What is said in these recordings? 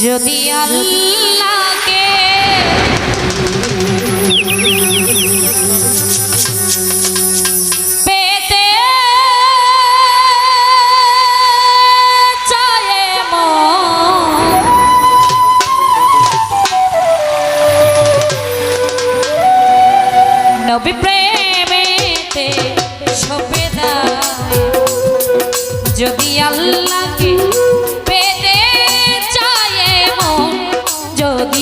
যদি আল্লাহকে নবী প্রেমেতে সপেদা যদি আল্লাহকে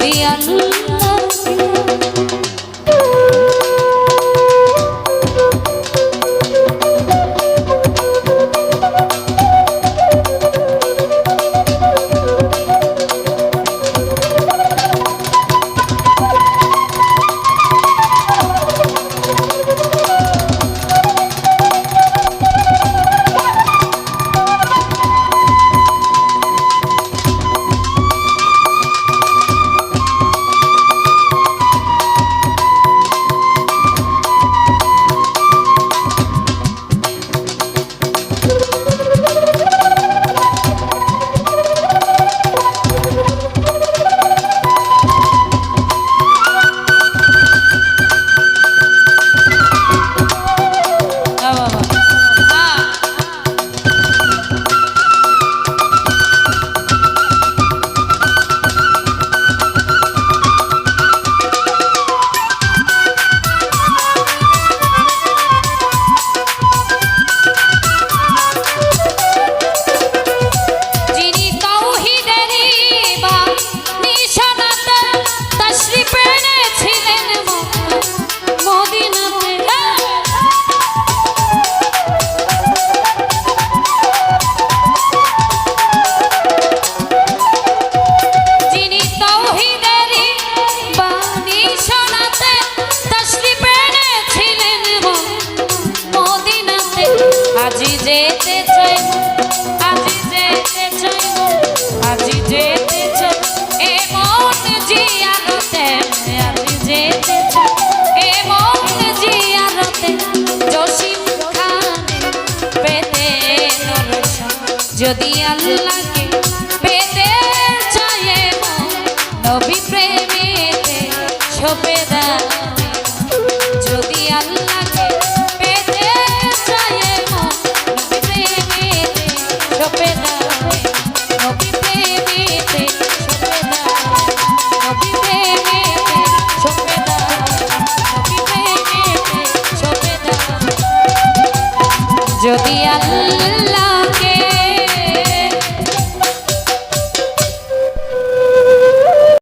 Odian আজি যেতে চাই আজি যেতে চাই আজি যেতে চাই এ মন জিয়ারতে আজি যেতে চাই এ মন জিয়ারতে জসিম খান পেতে যদি আল্লাহ